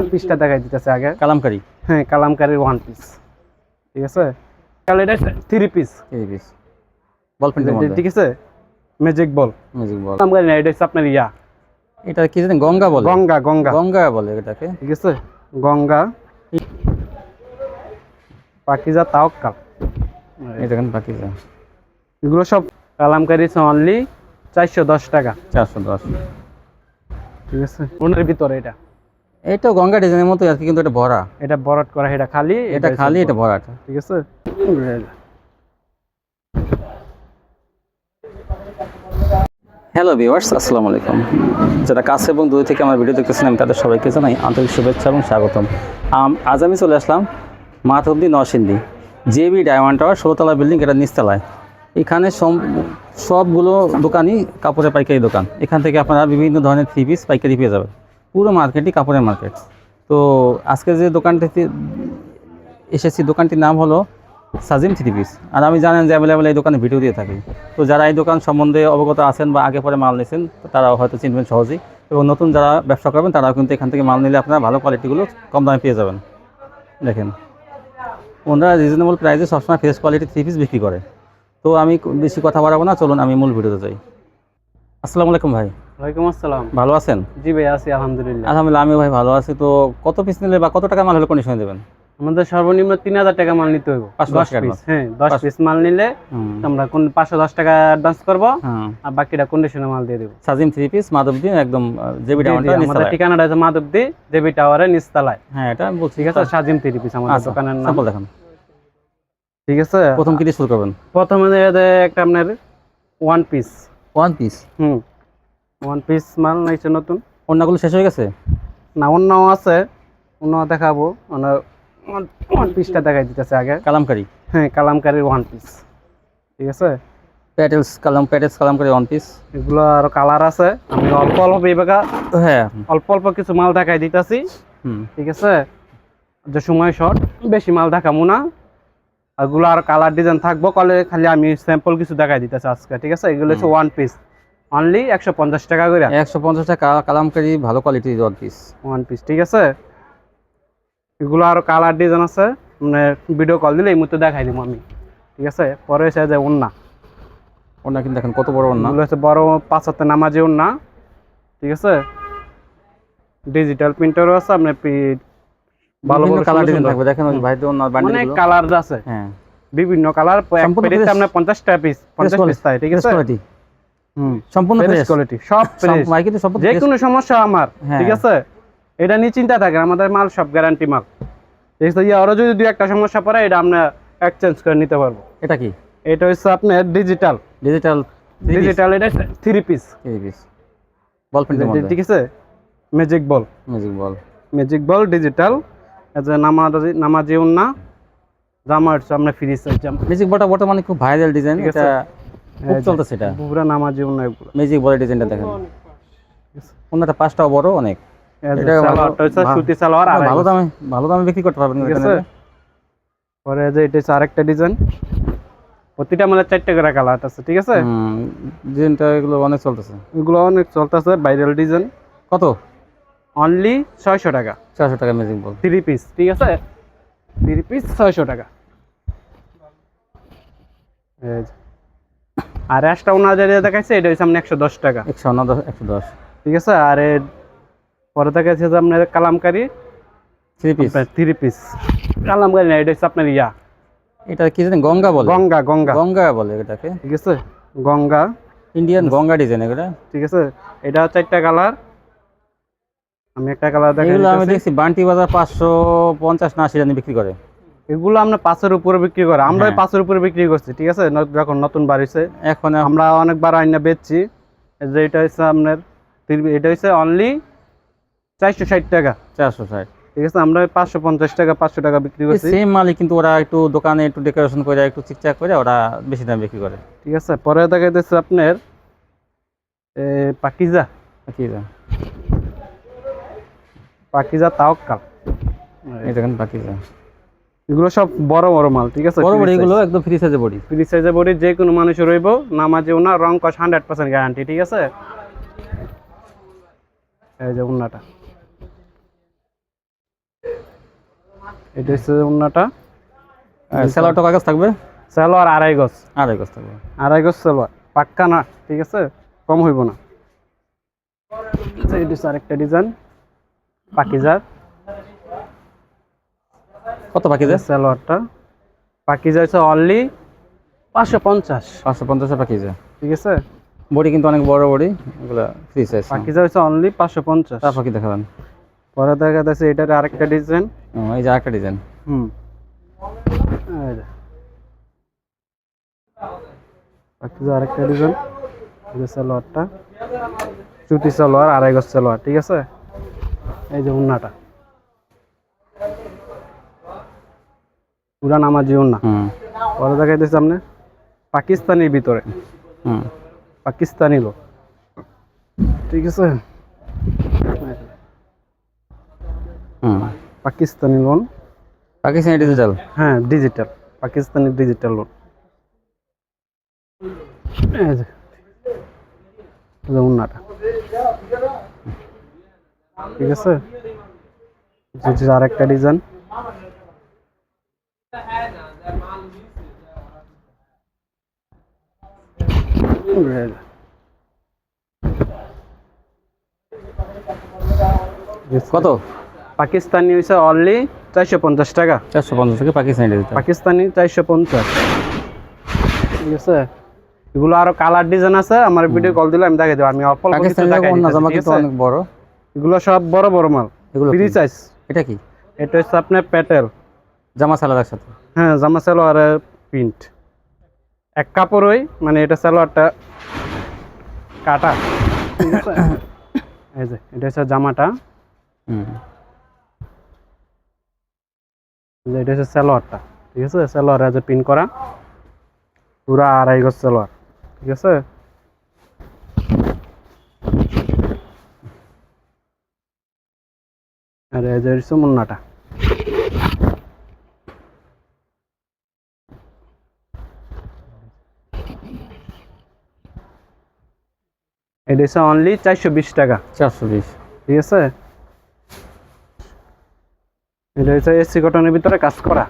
One পিসটা দেখাই দিতেছে আগে। কালামকারি? হ্যাঁ কালামকারীর ওয়ান পিস ঠিক আছে? তাহলে এটা থ্রি পিস এই পিস বল ঠিক আছে? Magic ball music ball kalamkari না এটা হচ্ছে আপনার ইয়া। এটা কি জানেন গঙ্গা বলে? গঙ্গা গঙ্গা। গঙ্গা বলে এটাকে। ঠিক আছে? গঙ্গা। পাকিজা তাওকাল এটা কেন যা এগুলো সব কালামকারী অনলি চারশো দশ টাকা। চারশো দশ। ঠিক আছে? ওনার ভিতরে এটা। এটা গঙ্গা ডিজাইনের মতো আর কি কিন্তু এটা ভরা। এটা বরট করা এটা খালি? এটা খালি এটা বড়। ভরাটা। ঠিক আছে? হ্যালো ভিউয়ার্স আসসালামু আলাইকুম। যারা কাছে এবং দূরে থেকে আমার ভিডিও দেখতেছেন আমি তাদের সবাইকে জানাই আন্তরিক শুভেচ্ছা এবং স্বাগতম। আম- আজ আমি চলে আসলাম Madhabdi Narsingdi JB diamond tower ষোলোতলা building এটা নিচতলায়। এখানে সবগুলো দোকানই কাপড়ের পাইকারি দোকান। এখান থেকে আপনারা বিভিন্ন ধরনের থ্রি পিস পাইকারি পেয়ে যাবেন। পুরো মার্কেটই কাপড়ের মার্কেট। তো আজকে যে দোকানটিতে এসেছি, দোকানটির নাম হলো সাজিম থ্রি পিস। আর আমি জানেন যে অ্যাভেলেবেল এই দোকানে ভিডিও দিয়ে থাকি। তো যারা এই দোকান সম্বন্ধে অবগত আছেন বা আগে পরে মাল নিয়েছেন তারাও হয়তো চিনবেন সহজেই। এবং নতুন যারা ব্যবসা করবেন, তারাও কিন্তু এখান থেকে মাল নিলে আপনারা ভালো কোয়ালিটিগুলো কম দামে পেয়ে যাবেন। দেখেন, ওনারা রিজনেবল প্রাইসে সবসময় ফ্রেশ কোয়ালিটি থ্রি পিস বিক্রি করে। তো আমি বেশি কথা বাড়াবো না, চলুন আমি মূল ভিডিওতে যাই। আসসালামু আলাইকুম ভাই। ওয়ালাইকুম আসসালাম। ভালো আছেন? জি ভাই আছি আলহামদুলিল্লাহ। আলহামদুলিল্লাহ আমি ভাই ভালো আছি। তো কত পিস নিলে বা কত টাকা মাল হলে কন্ডিশনে দেবেন? আমাদের সর্বনিম্ন তিন হাজার টাকা মাল নিতে হইব। পাঁচশো দশ পিস হ্যাঁ দশ পিস মাল নিলে আমরা কোন পাঁচশো দশ টাকা অ্যাডভান্স করব হ্যাঁ। আর বাকিটা কন্ডিশনে মাল দিয়ে দেবো। সাজিম থ্রি পিস মাধবদি একদম জেবি আমাদের ঠিকানাটা আছে মাধবদি দেবী টাওয়ারে নিচতলায় হ্যাঁ এটা আমি বলছি। ঠিক আছে সাজিম থ্রি পিস আমাদের আচ্ছা দোকানের নাম। দেখান। ঠিক আছে? প্রথম কি শুরু করবেন? প্রথমে একটা আপনার ওয়ান পিস ওয়ান পিস হুম। ওয়ান পিস মাল নাইছে নতুন। অন্যগুলো শেষ হয়ে গেছে? না অন্যও আছে। অন্য দেখাবো মানে ওয়ান পিসটা দেখাই দিতেছে আগে। কালামকারি? হ্যাঁ কালামকারীর ওয়ান পিস ঠিক আছে? প্যাটেলস কালাম প্যাটেলস কালামকারি ওয়ান পিস এগুলো আরও কালার আছে। আমি অল্প অল্প এইভাবে হ্যাঁ। অল্প অল্প কিছু মাল দেখাই দিতেছি। হুম। ঠিক আছে? যে সময় শর্ট বেশি মাল দেখাবো না। এগুলো আর কালার ডিজাইন থাকব। কলে খালি আমি স্যাম্পল কিছু দেখাই দিতেছি আজকে। ঠিক আছে? এগুলো হচ্ছে ওয়ান পিস অনলি একশো পঞ্চাশ টাকা করে। একশো পঞ্চাশ টাকা কালামকারি ভালো কোয়ালিটির ওয়ান পিস ওয়ান পিস ঠিক আছে? এগুলো আরও কালার ডিজাইন আছে। মানে ভিডিও কল দিলে এই মুহূর্তে দেখাই দিব আমি। ঠিক আছে? পরে এসে ওন্না কিন্তু দেখেন কত বড় এগুলো হচ্ছে বড় পাঁচ হাতে নামাজি ওন্না ঠিক আছে? ডিজিটাল প্রিন্টারও আছে আপনার ভালো বিভিন্ন ভালো কালার ডিজাইন থাকবে। দেখেন ওই ভাইদের ওনার বান্ডিল অনেক কালার আছে। হ্যাঁ। বিভিন্ন কালার পঞ্চাশটা পিস পঞ্চাশ quality, পিস তাই ঠিক আছে? সম্পূর্ণ ফ্রেশ কোয়ালিটি সব ফ্রেশ সম্পূর্ণ যে কোনো সমস্যা আমার হ্যাঁ। ঠিক আছে? এটা নিয়ে চিন্তা থাকে আমাদের মাল সব গ্যারান্টি মাল। ঠিক আছে আরও যদি দুই একটা সমস্যা পড়ে এটা আমরা এক্সচেঞ্জ করে নিতে পারব। এটা কি? এটা হচ্ছে আপনার ডিজিটাল ডিজিটাল ডিজিটাল এটা থ্রি পিস থ্রি পিস বল ঠিক আছে? Magic ball music ball magic ball digital যে নামাজি নামাজি উন্না জামা হচ্ছে আপনার ফ্রি সাইজ জামা। মিউজিক বলটা বর্তমানে খুব ভাইরাল ডিজাইন এটা খুব চলতেছে এটা। পুরা নামাজি উন্না এগুলো মিউজিক বলের ডিজাইনটা দেখেন। ওনাটা পাঁচটাও বড় অনেক। ভালো- দামে ভালো দামে বিক্রি করতে পারবেন পরে যে এটা হচ্ছে আরেকটা ডিজাইন প্রতিটা মানে চারটে করে কালার আছে ঠিক আছে? ডিজাইনটা এগুলো অনেক চলতেছে। এগুলো অনেক চলতেছে ভাইরাল ডিজাইন কত? অনলি ছয়শো টাকা। চারশো টাকা মিউজিক বল থ্রি পিস ঠিক আছে? থ্রি পিস ছয়শো টাকা। এই। আর একটা ওনার যেটা দেখাচ্ছে এটা হচ্ছে আপনার একশো দশ টাকা। একশো একশো দশ। ঠিক আছে? আর পরে দেখাচ্ছে যে আপনার kalamkari three piece three piece kalamkari না এটা হচ্ছে আপনার ইয়া। এটা কি জানেন গঙ্গা বলে? গঙ্গা গঙ্গা। গঙ্গা বলে এটাকে। ঠিক আছে? গঙ্গা। ইন্ডিয়ান গঙ্গা ডিজাইন এগুলো। ঠিক আছে? এটা চারটা কালার। আমি একটা কালার দেখাই আমি দেখছি বান্টি বাজার পাঁচশো পঞ্চাশ না আশি জানি বিক্রি করে। এগুলো আমরা পাঁচের উপরে বিক্রি করে আমরা ওই হ্যাঁ। পাঁচের উপরে বিক্রি করছি ঠিক আছে? যখন নতুন বাড়িছে এখন আমরা অনেকবার আইনা বেচছি যে এটা হচ্ছে আপনার এটা হচ্ছে অনলি চারশো ষাট টাকা। চারশো ষাট। ঠিক আছে? আমরা পাঁচশো পঞ্চাশ টাকা পাঁচশো টাকা বিক্রি করছি। সেম মালই কিন্তু ওরা একটু দোকানে একটু ডেকোরেশন করে একটু চিকচাক করে ওরা বেশি দাম বিক্রি করে। ঠিক আছে? পরে দেখাইতেছে আপনার এ, পাকিজা। জান পাকিজা তাওকাল এই দেখেন যা এগুলো সব বড় বড় মাল ঠিক আছে? বড় বড় এগুলো একদম ফ্রি সাইজে বডি ফ্রি সাইজে বডি যে কোনো মানুষ রইব নামাজে ওনা রং কস হান্ড্রেড পার্সেন্ট গ্যারান্টি ঠিক আছে? এই যে উন্নাটা। এটা হচ্ছে উন্নাটা। স্যালোয়ারটা কাগজ থাকবে? সালোয়ার আড়াই গজ। আড়াই গজ থাকবে। আড়াই গজ সালোয়ার পাক্কা না ঠিক আছে? কম হইব না। এটা হচ্ছে আরেকটা ডিজাইন পাকিজার কত বাকি যে? সালোয়ারটা। পাকিজা হচ্ছে অনলি পাঁচশো পঞ্চাশ। পাঁচশো পঞ্চাশে বাকি যে। ঠিক আছে? বডি কিন্তু অনেক বড় বডি এগুলো ফ্রি সাইজ পাকিজা হচ্ছে অনলি পাঁচশো পঞ্চাশ। তারপর কি দেখাবেন? পরে দেখা যাচ্ছে এটার আরেকটা ডিজাইন এই যে আরেকটা ডিজাইন হুম। পাকিজা আরেকটা ডিজাইন এই যে সালোয়ারটা। চুটি সালোয়ার আড়াই গজ সালোয়ার ঠিক আছে? এই যে উন্নাটা। পুরা নামাজি উন্না হুম। পরে দেখা যাচ্ছে সামনে পাকিস্তানির ভিতরে। পাকিস্তানি লোক। ঠিক আছে? পাকিস্তানি লোন। পাকিস্তানি ডিজিটাল হ্যাঁ ডিজিটাল পাকিস্তানি ডিজিটাল লোন ঠিক আছে? যেটি আরেকটা ডিজাইন কত? পাকিস্তানি হয়েছে অনলি চারশো পঞ্চাশ টাকা। চারশো পঞ্চাশ থেকে পাকিস্তানি পাকিস্তানি চারশো পঞ্চাশ। ঠিক আছে? এগুলো আরও কালার ডিজাইন আছে আমার ভিডিও কল দিলে আমি দেখাই দেবো। আমি অল্প? অনেক বড়। এগুলো সব বড় বড় মাল এগুলো ফ্রি? সাইজ এটা কি? এটা হচ্ছে আপনার প্যাটেল জামা সালাদ একসাথে হ্যাঁ জামা সালোয়ারের প্রিন্ট এক কাপড়ই মানে এটা সালোয়ারটা কাটা। এই যে এটা হচ্ছে জামাটা। হুম। এটা হচ্ছে সালোয়ারটা ঠিক আছে? সালোয়ার আছে পিন করা পুরা আড়াই গজ সালোয়ার ঠিক আছে? আর এই যে মুন্নাটা এটা হচ্ছে অনলি চারশো বিশ টাকা। চারশো বিশ। ঠিক আছে? এটা হচ্ছে এসি কটনের ভিতরে কাজ করা।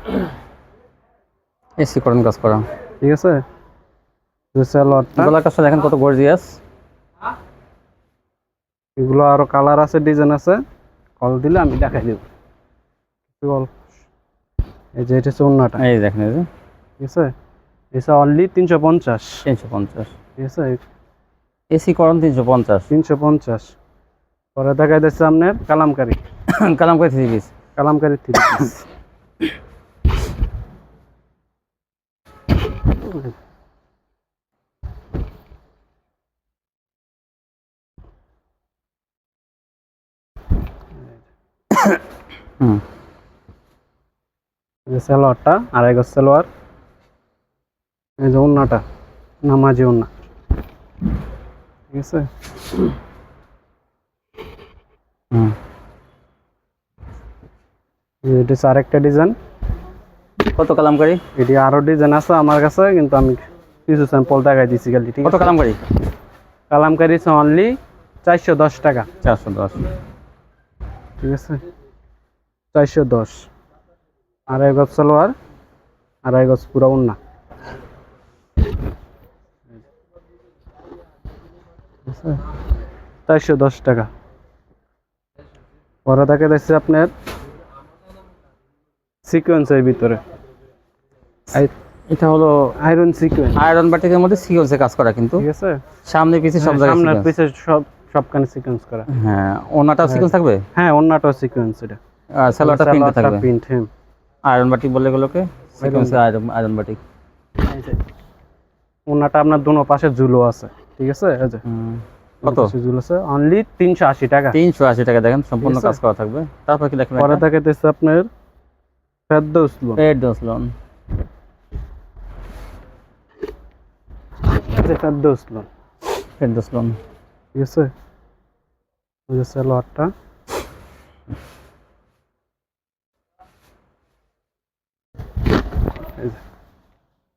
এসি করেন কাজ করা। ঠিক আছে? গলার কাজটা দেখেন কত গর্জিয়াস এগুলো আরও কালার আছে ডিজাইন আছে। কল দিলে আমি দেখাই দেব। কল এই যে এটা হচ্ছে অন্যটা এই দেখেন এই যে। ঠিক আছে? এটা অনলি তিনশো পঞ্চাশ। তিনশো পঞ্চাশ। ঠিক আছে? এসি করন তিনশো পঞ্চাশ। তিনশো পঞ্চাশ। পরে দেখা যাচ্ছে আপনার কালামকারি। কালাম করে three piece kalamkari three piece সালোয়ারটা আড়াই গজ সালোয়ার। এই যে উন্নাটা নামাজি উন্না ঠিক আছে হুম। এটা হচ্ছে আরেকটা ডিজাইন কত কালামকারি? এটি আরও ডিজাইন আছে আমার কাছে কিন্তু আমি কিছু স্যাম্পল দেখাই দিচ্ছি খালি ঠিক কত কালামকারি? কালামকারি অনলি চারশো দশ টাকা। চারশো দশ। ঠিক আছে? চারশো দশ। আড়াই গজ সালোয়ার আড়াই গজ পুরো উন্না চারশো দশ টাকা। পরে আপনার সিকোয়েন্সের ভিতরে। এটা হলো আয়রন সিকোয়েন্স আয়রন বাটিকের মধ্যে সিকোয়েন্সে কাজ করা কিন্তু। ঠিক আছে? সামনে পিছে সব জায়গায় সামনের sequence। পিছে সব সবখানে সিকোয়েন্স করা। হ্যাঁ ওনাটাও সিকোয়েন্স থাকবে? হ্যাঁ অন্যটাও সিকোয়েন্স এটা। আর সালোয়ারটা প্রিন্টে থাকবে? প্রিন্ট হ্যাঁ। আয়রন বাটিক বলে এগুলোকে সিকোয়েন্সে আয়রন আয়রন বাটিক। ওনাটা আপনার দুনো পাশে ঝুলো আছে। ঠিক আছে? এই যে কত? পাশে আছে। অনলি তিনশো আশি টাকা। তিনশো আশি টাকা দেখেন সম্পূর্ণ কাজ করা থাকবে। তারপর কি দেখবেন পরে দেখাইতেছে আপনার ফেরদৌস লোন পেড দোস লোন ফেরদৌস লোন পেড দোস লোন ঠিক আছে? যে সালোয়ারটা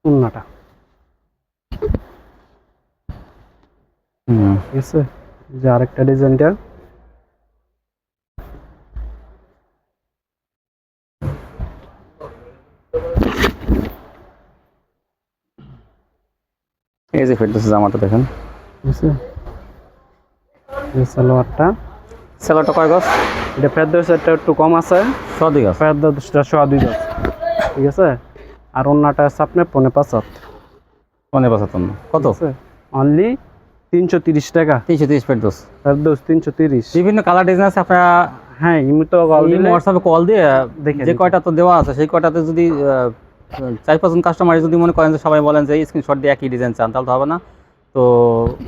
উন্নাটা হুম। ঠিক আছে? যে আরেকটা ডিজাইনটা। এই যে ফিটনেস জামাটা দেখেন। সালোয়ারটা। সালোয়ারটা কয় গছ এটা ফেরদোস একটা একটু কম আছে। ছ দুই গজ। ফেরদোসটা ছ দুই গজ। ঠিক আছে? আর অন্যটা আছে আপনার পনে পাঁচ হাত পনে পাঁচ হাত কত? অনলি তিনশো তিরিশ টাকা। তিনশো তিরিশ ফেরদৌস ফেরদৌস তিনশো তিরিশ। বিভিন্ন কালার ডিজাইন আছে আপনারা হ্যাঁ ইমি তো কল দিলে হোয়াটসঅ্যাপে কল দিয়ে দেখে যে কয়টা তো দেওয়া আছে সেই কয়টাতে যদি চার পাঁচজন কাস্টমার যদি মনে করেন যে সবাই বলেন যে স্ক্রিনশট দিয়ে একই ডিজাইন চান তাহলে তো হবে না। তো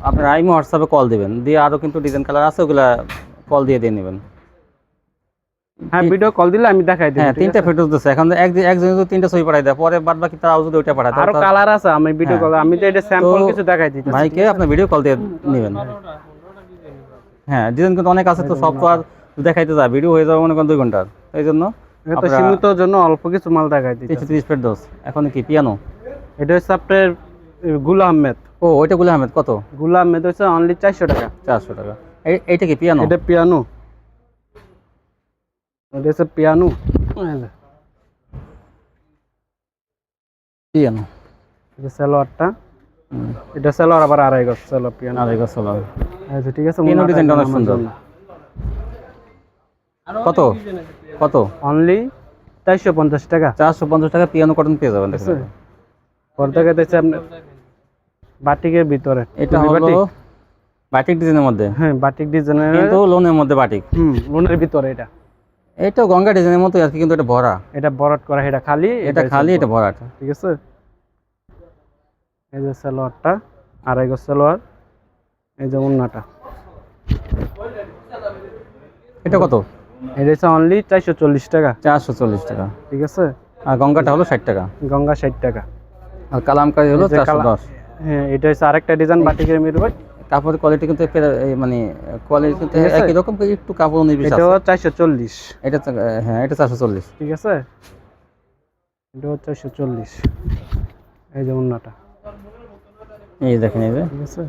আপনারা আইমি হোয়াটসঅ্যাপে কল দিবেন। দিয়ে আরও কিন্তু ডিজাইন কালার আছে ওগুলা কল দিয়ে দিয়ে নেবেন। হ্যাঁ ভিডিও কল দিলে আমি দেখাই দিই হ্যাঁ তিনটা ফেটোস দিচ্ছে এখন এক একজন যদি তিনটা ছবি পাঠাই দেয় পরে বাদ বাকি তারাও যদি ওইটা পাঠায় আরও তো- কালার আছে আমি ভিডিও হ্যাঁ। কল আমি তো এটা স্যাম্পল কিছু দেখাই দিই ভাইকে আপনার ভিডিও কল দিয়ে নেবেন। হ্যাঁ ডিজাইন কিন্তু অনেক আছে তো সব তো আর দেখাইতে যায় ভিডিও হয়ে যাবে মনে করেন দুই ঘণ্টার। এই জন্য এটা সীমিত জন্য অল্প কিছু মাল দেখাই দিই তিনশো তিরিশ ফেট দোষ এখন কি পিয়ানো? এটা হচ্ছে আপনারগুলা আহমেদ। ও ওইটা গুলো আহমেদ কত? গুলা আহমেদ হচ্ছে অনলি চারশো টাকা। চারশো টাকা। এই- এইটা কি পিয়ানো? এটা পিয়ানো। এটা হচ্ছে পিয়ানো। পিয়ানো। এটা সালোয়ারটা। এটা সালোয়ার আবার আড়াই গজ সালোয়ার পিয়ানো। আর এগুলো চলো আচ্ছা ঠিক আছে পিয়ানো ডিজাইনটা অনেক সুন্দর। কত? কত? অনলি চারশো পঞ্চাশ টাকা। চারশো পঞ্চাশ টাকা পিয়ানো কটন পেয়ে যাবেন ঠিক আছে পর্দা দিচ্ছে আপনার বাটিকের ভিতরে। এটা হলো বাটিক। বাটিক ডিজাইনের মধ্যে? হ্যাঁ বাটিক ডিজাইনের কিন্তু লোনের মধ্যে বাটিক। হুম লোনের ভিতরে এটা। এটা গঙ্গা ডিজাইনের মতো আর কি কিন্তু এটা ভরা। এটা বরট করা এটা খালি এটা খালি এটা ভরাটা। ঠিক আছে? এই যে সালোয়ারটা আড়াই গজ সালোয়ার এই যে উন্নাটা এটা কত? এটা হচ্ছে অনলি চারশো চল্লিশ টাকা। চারশো চল্লিশ টাকা। ঠিক আছে? আর গঙ্গাটা হলো ষাট টাকা। গঙ্গা ষাট টাকা। আর কালামকারি হলো চারশো দশ। হ্যাঁ এটা হচ্ছে আরেকটা ডিজাইন বাটিকের মিরবাই কাপড়ের কোয়ালিটি কিন্তু মানে কোয়ালিটি কিন্তু একই রকম কিন্তু একটু কাপড় আছে। চারশো চল্লিশ। এটা হ্যাঁ এটা চারশো চল্লিশ। ঠিক আছে? এটা চারশো চল্লিশ। এই যে ওন্নাটা। এই দেখেন এই যে। ঠিক আছে?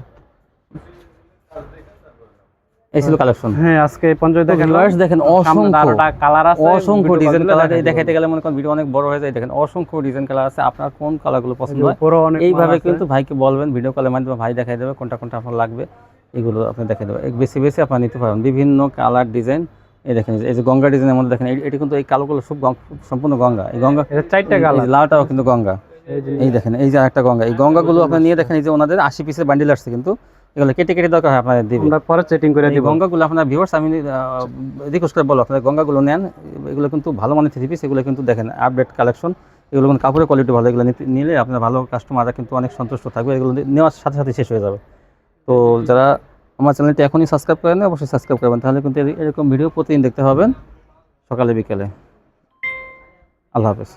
এই ছিল কালেকশন হ্যাঁ আজকে পঞ্চাশ দেখেন দেখেন অসংখ্য কালার আছে অসংখ্য ডিজাইন কালার দেখাই দেখাইতে গেলে মনে করেন ভিডিও অনেক বড় হয়ে যায়। দেখেন অসংখ্য ডিজাইন কালার আছে আপনার কোন কালারগুলো পছন্দ হয়? এইভাবে কিন্তু ভাইকে বলবেন ভিডিও কলের মাধ্যমে ভাই দেখাই দেবে কোনটা কোনটা আপনার লাগবে এগুলো আপনি দেখাই দেবে। বেশি বেশি আপনার নিতে পারবেন। বিভিন্ন কালার ডিজাইন এই দেখেন এই যে গঙ্গা ডিজাইনের মধ্যে দেখেন এটি কিন্তু এই কালোগুলো সব সম্পূর্ণ গঙ্গা। এই গঙ্গা চারটা কালার লালটাও কিন্তু গঙ্গা। এই এই দেখেন এই যে একটা গঙ্গা। এই গঙ্গাগুলো আপনি নিয়ে দেখেন এই যে ওনাদের আশি পিসের বান্ডিল আসছে কিন্তু। এগুলো কেটে কেটে দরকার হয় আপনাদের দিবে। আমরা পরে সেটিং করে দিব। গঙ্গাগুলো আপনার ভিউয়ার্স আমি রিকোয়েস্ট করে বলো আপনার গঙ্গাগুলো নেন এগুলো কিন্তু ভালো মানের থ্রি পিস এগুলো কিন্তু দেখেন আপডেট কালেকশন এগুলো কিন্তু কাপড়ের কোয়ালিটি ভালো এগুলো নিলে আপনার ভালো কাস্টমাররা কিন্তু অনেক সন্তুষ্ট থাকবে এগুলো নেওয়ার সাথে সাথে শেষ হয়ে যাবে। তো যারা আমার চ্যানেলটি এখনই সাবস্ক্রাইব করেন অবশ্যই সাবস্ক্রাইব করবেন তাহলে কিন্তু এরকম ভিডিও প্রতিদিন দেখতে পাবেন সকালে বিকেলে। আল্লাহ হাফেজ।